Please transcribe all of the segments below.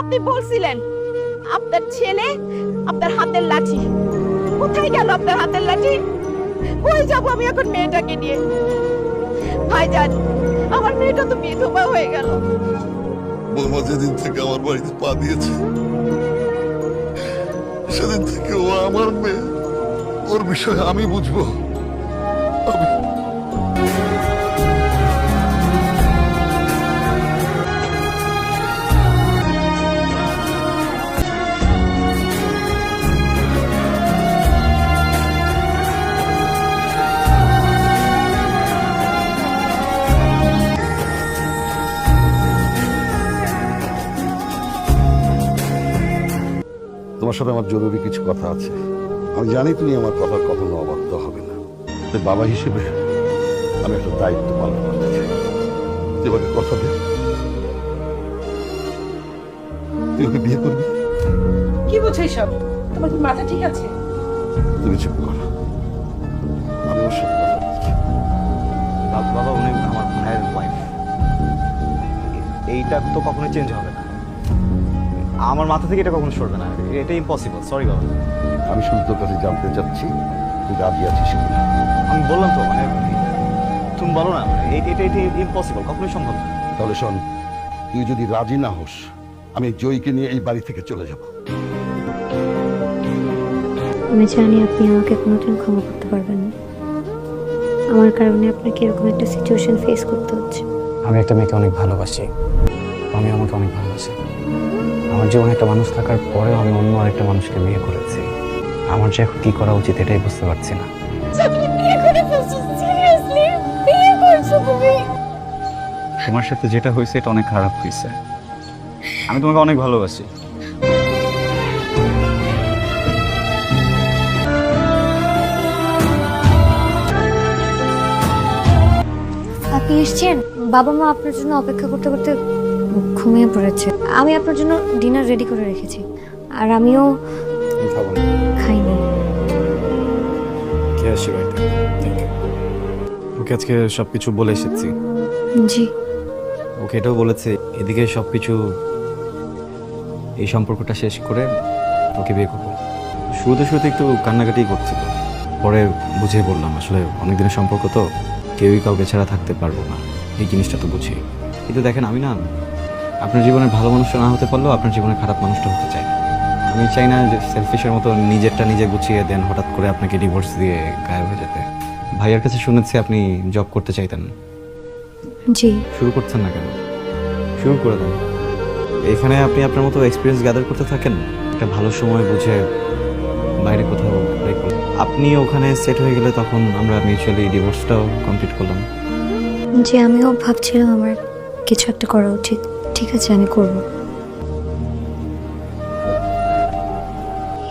আপনি বলছিলেন, আপনার ছেলে আপনার হাতের লাঠি। কোথায় গেল আপনার হাতের লাঠি? কই যাব আমি এখন মেয়েটাকে নিয়ে? ভাইজান আমার মেয়েটা তো বিধবা হয়ে গেল। বৌমা যেদিন থেকে আমার বাড়িতে পা দিয়েছে, সেদিন থেকে ও আমার মেয়ে। ওর বিষয়ে আমি বুঝব। সাথে আমার জরুরি কিছু কথা আছে। আমি জানি তুমি আমার কথার কখনো অবাধ্য হবে না। তাই বাবা হিসেবে আমি একটা দায়িত্ব পালন করতে চাই। তুই আমাকে কথা দে। তুই ওকে বিয়ে করবি? কি বলছো এসব? তোমার কি মাথা ঠিক আছে? তুমি চুপ কর। আমি ওর সাথে কথা বাবা বাবা, উনি আমার ভাইয়ের ওয়াইফ এইটা তো কখনো চেঞ্জ হবে না। আমার মাথা থেকে এটা কখনো সরবে না। এটা ইম্পসিবল সরি বাবা। আমি শুধু তোর কাছে জানতে চাচ্ছি তুই রাজি আছিস কিনা? আমি বললাম তো মানে তুমি বলো না মানে এই- এটা এটা ইম্পসিবল কখনোই সম্ভব না। তাহলে শোন তুই যদি রাজি না হোস আমি জয়ীকে নিয়ে এই বাড়ি থেকে চলে যাব। আমি জানি আপনি আমাকে কোনোদিন ক্ষমা করতে পারবেন না। আমার কারণে আপনাকে এরকম একটা সিচুয়েশন ফেস করতে হচ্ছে। আমি একটা মেয়েকে অনেক ভালোবাসি। আমি আমাকে অনেক ভালোবাসি। আমার জীবনে একটা মানুষ থাকার পরেও আমি অন্য আরেকটা মানুষকে বিয়ে করেছি। আমার যে এখন কি করা উচিত এটাই বুঝতে পারছি না। তুমি বিয়ে করে ফেলছো সিরিয়াসলি বিয়ে করছ তুমি? তোমার সাথে যেটা হয়েছে এটা অনেক খারাপ হয়েছে। আমি তোমাকে অনেক ভালোবাসি। আপনি এসছেন? বাবা মা আপনার জন্য অপেক্ষা করতে করতে ঘুমিয়ে পড়েছে। আমি আপনার জন্য ডিনার রেডি করে রেখেছি। আর আমিও খাইনি। ওকে আজকে সব কিছু বলে এসেছি। জি। ওকে এটাও বলেছে এদিকে সব কিছু এই সম্পর্কটা শেষ করে ওকে বিয়ে করব। শুরুতে শুরুতে একটু কান্নাকাটি করছিল। পরে বুঝিয়ে বললাম আসলে অনেক দিনের সম্পর্ক তো কেউই কাউকে ছাড়া থাকতে পারব না। এই জিনিসটা তো বুঝি। কিন্তু দেখেন আমি না আপনার জীবনে ভালো মানুষটা না হতে পারলেও আপনার জীবনে খারাপ মানুষটা হতে চাই। আমি চাই না যে সেলফিশের মতো নিজেরটা নিজে গুছিয়ে দেন হঠাৎ করে আপনাকে ডিভোর্স দিয়ে গায়েব হয়ে যেতে। ভাইয়ার কাছে শুনেছি আপনি জব করতে চাইতেন। জি। শুরু করছেন না কেন? শুরু করে দেন। এখানে আপনি আপনার মতো এক্সপিরিয়েন্স গ্যাদার করতে থাকেন? একটা ভালো সময় বুঝে বাইরে কোথাও আপনি ওখানে সেট হয়ে গেলে তখন আমরা মিউচুয়ালি ডিভোর্সটাও কমপ্লিট করলাম। জি আমিও ভাবছিলাম আমার কিছু একটা করা উচিত। ঠিক আছে আমি করব।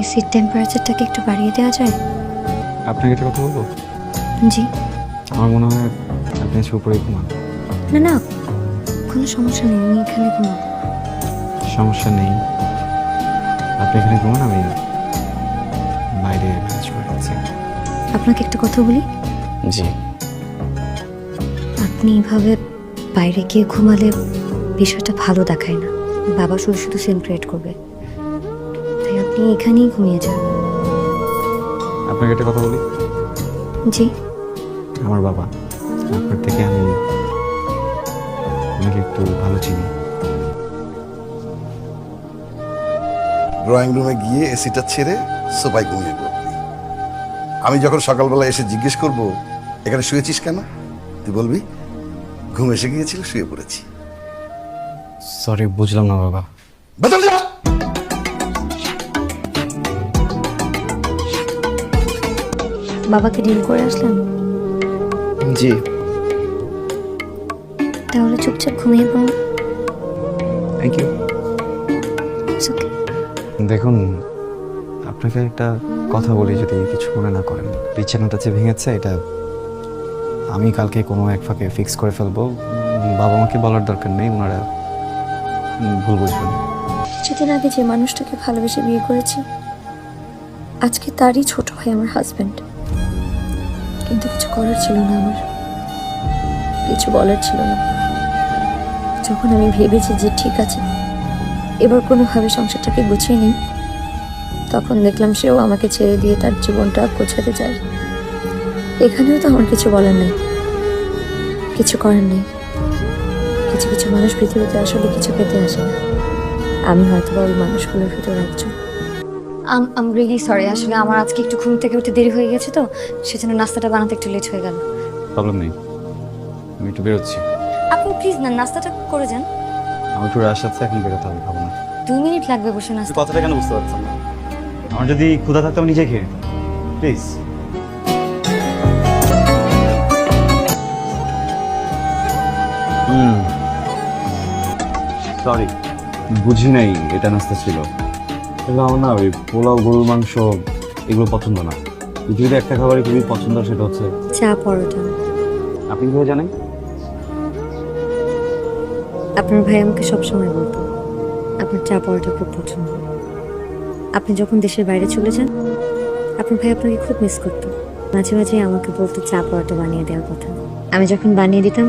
এসির টেম্পারেচারটাকে একটু বাড়িয়ে দেওয়া যায়? আপনাকে একটা কথা বলব? জি। আমার মনে হয় আপনি হচ্ছে উপরে ঘুমান। না না কোনো সমস্যা নেই আমি এখানে ঘুমাবো। সমস্যা নেই। আপনি এখানে ঘুমান আমি বাইরে ম্যানেজ করে নিচ্ছি আপনাকে একটা কথা বলি? জি। আপনি এইভাবে বাইরে গিয়ে ঘুমালে বিষয়টা ভালো দেখায় না। বাবা শুধু শুধু সিন ক্রিয়েট করবে। তাই আপনি এখানেই ঘুমিয়ে যান। আপনাকে একটা কথা বলি? জি। আমার বাবা আপনার থেকে আমি ওনাকে একটু ভালো চিনি। ড্রয়িং রুমে গিয়ে এসিটা ছেড়ে সোফায় ঘুমিয়ে পড়বি। আমি যখন সকালবেলা এসে জিজ্ঞেস করব এখানে শুয়েছিস কেন? তুই বলবি ঘুম এসে গিয়েছিল শুয়ে পড়েছি। সরি বুঝলাম না বাবা। বেতন যা বাবাকে ডিল করে আসলেন? জি। তাহলে চুপচাপ ঘুমিয়ে পড়ুন। থ্যাংক ইউ দেখুন আপনাকে একটা কথা বলি যদি কিছু মনে না করেন। বিছানাটা যে ভেঙেছে এটা আমি কালকে কোনো এক ফাঁকে ফিক্স করে ফেলব। বাবা মাকে বলার দরকার নেই ওনারা ভুল বুঝবেন কিছুদিন আগে যে মানুষটাকে ভালোবেসে বিয়ে করেছি, আজকে তারই ছোট ভাই আমার হাজবেন্ড কিন্তু কিছু করার ছিল না আমার। কিছু বলার ছিল না। যখন আমি ভেবেছি যে ঠিক আছে, এবার কোনোভাবে সংসারটাকে গুছিয়ে নিই, তখন দেখলাম সেও আমাকে ছেড়ে দিয়ে তার জীবনটা গোছাতে চায়। এখানেও তো আমার কিছু বলার নেই। কিছু করার নেই। কিছু কিছু মানুষ পৃথিবীতে আসলে কিছু পেতে আসে না। আমি হয়তো বা ওই মানুষগুলোর ভিতরে একজন। আম রিয়েলি সরি আসলে আমার আজকে একটু ঘুম থেকে উঠে দেরি হয়ে গেছে তো সেজন্য নাস্তাটা বানাতে একটু লেট হয়ে গেল। প্রবলেম নেই। আমি একটু বেরোচ্ছি। আপনি প্লিজ না নাস্তাটা করে যান। আমি একটু রাশ আছে এখন বেরোতে হবে খাব না। দু মিনিট লাগবে বসে নাস্তা। কথাটা কেন বুঝতে পারছেন না? আমার যদি ক্ষুধা থাকতো আমি নিজে খেয়ে প্লিজ হুম। সরি বুঝি নাই এটা নাস্তা ছিল। কিন্তু আমার না ওই পোলাও গরুর মাংস এগুলো পছন্দ না। পৃথিবীতে একটা খাবারই খুবই পছন্দ সেটা হচ্ছে চা পরোটা। আপনি কীভাবে জানেন? আপনার ভাই আমাকে সবসময় বলতো আপনার চা পরোটা খুব পছন্দ। আপনি যখন দেশের বাইরে চলে যান আপনার ভাই আপনাকে খুব মিস করতো। মাঝে মাঝে আমাকে বলতো চা পরোটা বানিয়ে দেওয়ার কথা। আমি যখন বানিয়ে দিতাম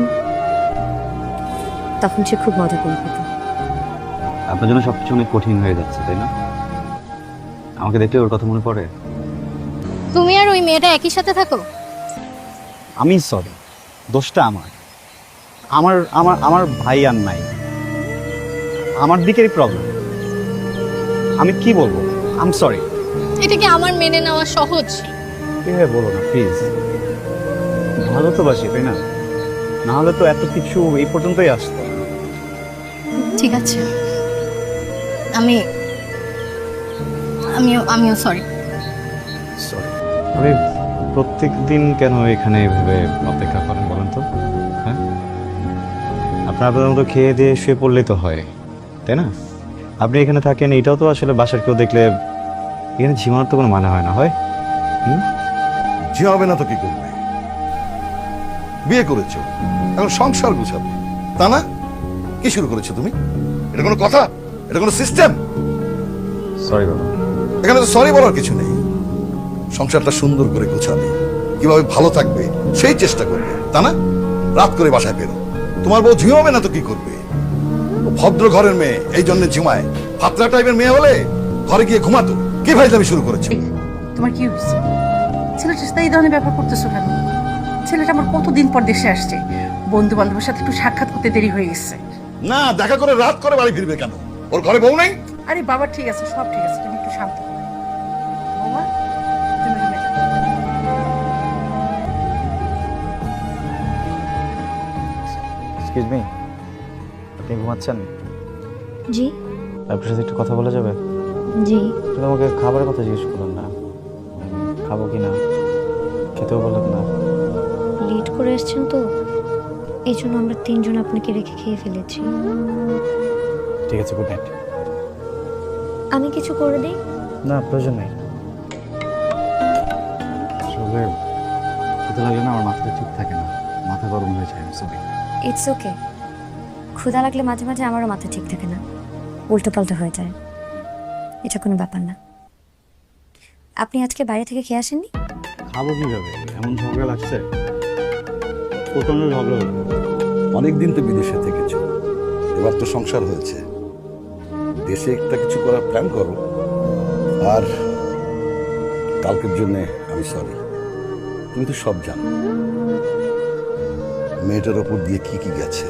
তখন সে খুব মজা করে খেত। আপনার জন্য সবকিছু অনেক কঠিন হয়ে যাচ্ছে তাই না? আমাকে দেখলে ওর কথা মনে পড়ে? তুমি আর ওই মেয়েটা একই সাথে থাকো? আমি সরি দোষটা আমার। আমার আমার আমার ভাই আর নাই। আমার দিকেরই প্রবলেম আমি কি বলব? আম সরি এটা কি আমার মেনে নেওয়া সহজ? কীভাবে বলো না প্লিজ ভালো তো বাসি তাই না? না হলে তো এত কিছু এই পর্যন্তই আসতো। ঠিক আছে। আমি আমিও আমিও সরি সরি আপনি প্রত্যেক দিন কেন এখানে এভাবে অপেক্ষা করেন বলেন তো? হ্যাঁ? আপনার আপনার মতো খেয়ে দিয়ে শুয়ে পড়লেই তো হয় তাই না? আপনি এখানে থাকেন এটাও তো আসলে বাসার কেউ দেখলে এখানে ঝিমানোর তো কোনো মানে হয় না হয়? যে হবে না তো কি করবে? বিয়ে করেছ এখন সংসার গুছাবে তা না? কি শুরু করেছ তুমি? এটা কোনো কথা? এটা কোনো সিস্টেম? সরি বাবা এখানে তো সরি বলার কিছু নেই। সংসারটা সুন্দর করে গোছাবে কীভাবে ভালো থাকবে সেই চেষ্টা করবে তা না? রাত করে বাসায় ফেরো। তোমার বউ ঝিমাবে না তো কি করবে? ভদ্র ঘরের মেয়ে এই জন্য ঝিমায়। ফাতরা টাইপের মেয়ে হলে ঘরে গিয়ে ঘুমাতো। কি ভাইজামি শুরু করেছ? তোমার কি হয়েছে? ছেলেটার সাথে এই ধরনের ব্যাপার করতেছো কেন? ছেলেটা আমার কতদিন পর দেশে আসছে? বন্ধু বান্ধবের সাথে একটু সাক্ষাৎ করতে দেরি হয়ে গেছে। না দেখা করে রাত করে বাড়ি ফিরবে কেন? ওর ঘরে বউ নেই? আরে বাবা ঠিক আছে সব ঠিক আছে তুমি একটু শান্ত হও। বৌমা তুমি রুমে যাও এক্সকিউজ মি আপনি ঘুমাচ্ছেন? জি। আপনার সাথে একটু কথা বলা যাবে? জি। আপনি আমাকে খাবারের কথা জিজ্ঞেস করলেন না। খাব কি না? খেতেও বললেন না। লেট করে এসছেন তো এই জন্য আমরা তিনজন আপনাকে রেখে খেয়ে ফেলেছি। ঠিক আছে গুড নাইট আমি কিছু করে দিই? না প্রয়োজন নেই। আসলে খেতে লাগলে না আমার মাথাটা ঠিক থাকে না। মাথা গরম হয়ে যায় ইটস ওকে ক্ষুধা লাগলে মাঝে মাঝে আমারও মাথা ঠিক থাকে না। উল্টো পাল্টা হয়ে যায়। এটা কোনো ব্যাপার না। আপনি আজকে বাইরে থেকে খেয়ে আসেননি? খাব কীভাবে? এমন ঝগড়া লাগছে। প্রচণ্ড ঝগড়া অনেকদিন তো বিদেশে থেকেছ। এবার তো সংসার হয়েছে। দেশে একটা কিছু করার প্ল্যান করো। আর কালকের জন্য আমি সরি তুমি তো সব জানো। মেয়েটার ওপর দিয়ে কি কি গেছে।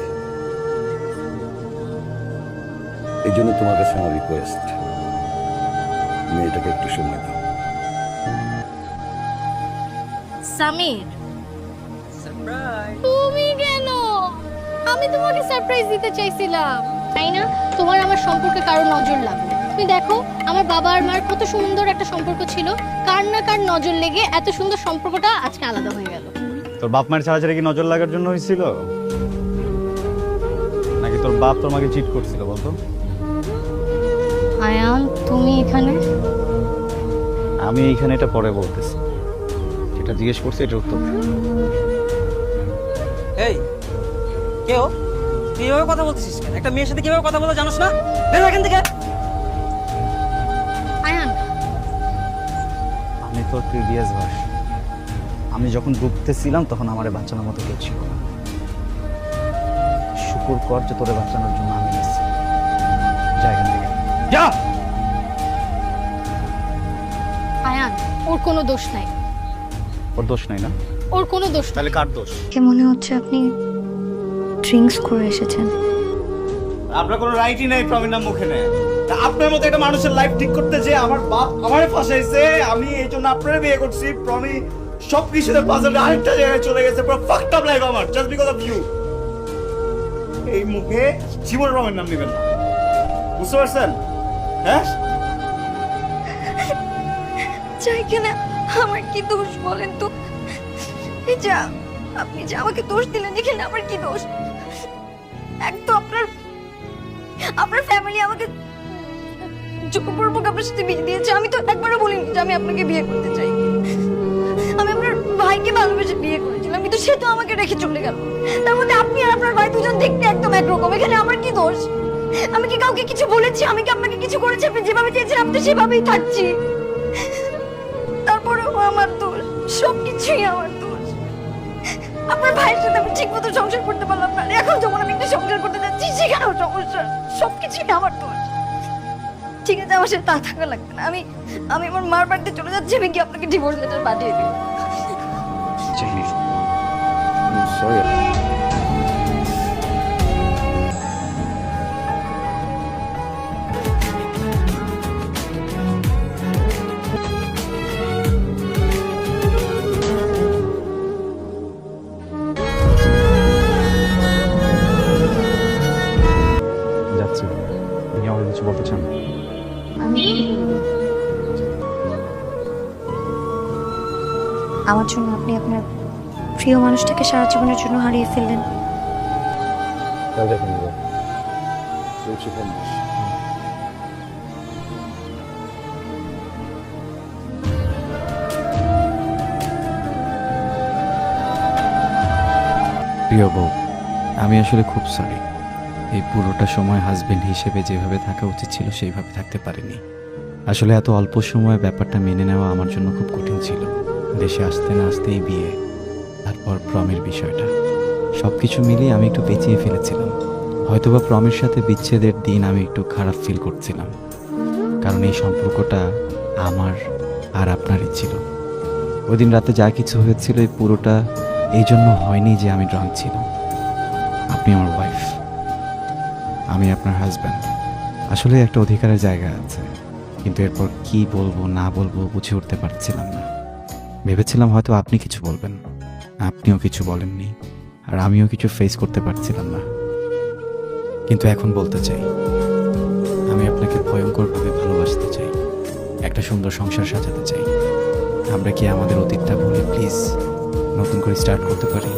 এই জন্য তোমার কাছে আমার রিকোয়েস্ট মেয়েটাকে একটু সময় দাও। সামির। তুমি কেন? আমি তোমাকে সারপ্রাইজ দিতে চাইছিলাম। তাই না? তোমার আমার সম্পর্কে কারও নজর লাগবে তুমি দেখো আমার বাবা আর মার কত সুন্দর একটা সম্পর্ক ছিল। কার না কার নজর লেগে এত সুন্দর সম্পর্কটা আজকে আলাদা হয়ে গেল। তোর বাপ মায়ের ছাড়া কি নজর লাগার জন্য হয়েছিল? নাকি তোর বাপ তোর মাকে চিট করছিল বলতো? আয়ান তুমি এখানে? আমি এখানে এটা পরে বলতেছি। যেটা জিজ্ঞেস করছি এটা উত্তর। তুই এভাবে কথা বলছিস কেন? একটা মেয়ের সাথে কীভাবে কথা বলতে জানোস না? বের এখান থেকে। আমি তোর প্রিভিয়াস ভাস আমি যখন ডুবতে ছিলাম তখন আমারে বাঁচানোর মতো কেউ ছিল শুকুর কর যে তোরে বাঁচানোর জন্য আমি এসেছি। যা এখান থেকে। যা! আয়ান ওর কোনো দোষ নাই। ওর দোষ নাই না? ওর কোনো দোষ তাহলে কার দোষ? কে মনে হচ্ছে আপনি ড্রিঙ্কস করে এসেছেন। আপনার কোনো রাইটই নাই প্রমির নাম মুখে নেয়। তা আপনার মতো একটা মানুষের লাইফ ঠিক করতে যে আমার বাপ আমারে ফাঁসাইছে আমি এই জন্য আপনারে বিয়ে করছি। প্রমি সব কিছুতে পাজল আরেকটা জায়গায় চলে গেছে পুরো ফাকড আপ লাইফ আমার জাস্ট বিকজ অফ ইউ এই মুখে জীবনের প্রমির নাম নেবেন না। বুঝতে পারছেন? হ্যাঁ? চাই কিনা আমার কি দোষ বলেন তো? এই যা আপনি যে আমাকে দোষ দিলেন এখানে আমার কি দোষ? এক তো আপনার আপনার ফ্যামিলি আমাকে সাথে বিয়ে দিয়েছে। আমি তো একবারও বলিনি যে আমি আপনাকে বিয়ে করতে চাই। আমি আপনার ভাইকে ভালোবেসে বিয়ে করেছিলাম সে তো আমাকে চলে গেল। তার মধ্যে আপনি আপনার ভাই দুজন একদম একরকম। আমার কি দোষ? আমি কি কাউকে কিছু বলেছি? আমি কি আপনাকে কিছু করেছি? আপনি যেভাবে আমি সেভাবেই থাকছি। তারপরেও আমার সবকিছুই আমার। আপনার ভাইয়ের সাথে আমি ঠিক মতো সংসার করতে পারলাম না। এখন যখন আমি একটা সংসার করতে যাচ্ছি, সেখানেও সমস্যা। সবকিছুই আমার দোষ। ঠিক আছে, আমার সাথে তা থাকা লাগবে না। আমি আমি আমার মার বাড়িতে চলে যাচ্ছি, আমি কি আপনাকে ডিভোর্স লেটার পাঠিয়ে দিই সরি বলতে চান? আমার জন্য আপনি আপনার প্রিয় মানুষটাকে সারা জীবনের জন্য হারিয়ে ফেললেন। প্রিয় বউ আমি আসলে খুব সরি এই পুরোটা সময় হাজবেন্ড হিসেবে যেভাবে থাকা উচিত ছিল, সেইভাবে থাকতে পারিনি। আসলে এত অল্প সময়ে ব্যাপারটা মেনে নেওয়া আমার জন্য খুব কঠিন ছিল। দেশে আসতে না আসতেই বিয়ে, তারপর প্রমের বিষয়টা। সব কিছু মিলিয়ে আমি একটু পেঁচিয়ে ফেলেছিলাম। হয়তোবা প্রমের সাথে বিচ্ছেদের দিন আমি একটু খারাপ ফিল করছিলাম। কারণ এই সম্পর্কটা আমার আর আপনারই ছিল। ওই দিন রাতে যা কিছু হয়েছিল এই পুরোটা, এই জন্য হয়নি যে আমি ড্রাঙ্ক ছিলাম। আপনি আমার ওয়াইফ আমি আপনার হাজব্যান্ড আসলে একটা অধিকারের জায়গা আছে, কিন্তু এরপর কি বলব, না বলব বুঝে উঠতে পারছিলাম না। ভেবেছিলাম হয়তো আপনি কিছু বলবেন, আপনিও কিছু বলেননি, আর আমিও কিছু ফেস করতে পারছিলাম না। কিন্তু এখন বলতে চাই, আমি আপনাকে ভয়ঙ্করভাবে ভালোবাসতে চাই, একটা সুন্দর সংসার সাজাতে চাই। আমরা কি আমাদের অতীতটা ভুলে প্লিজ নতুন করে স্টার্ট করতে পারি?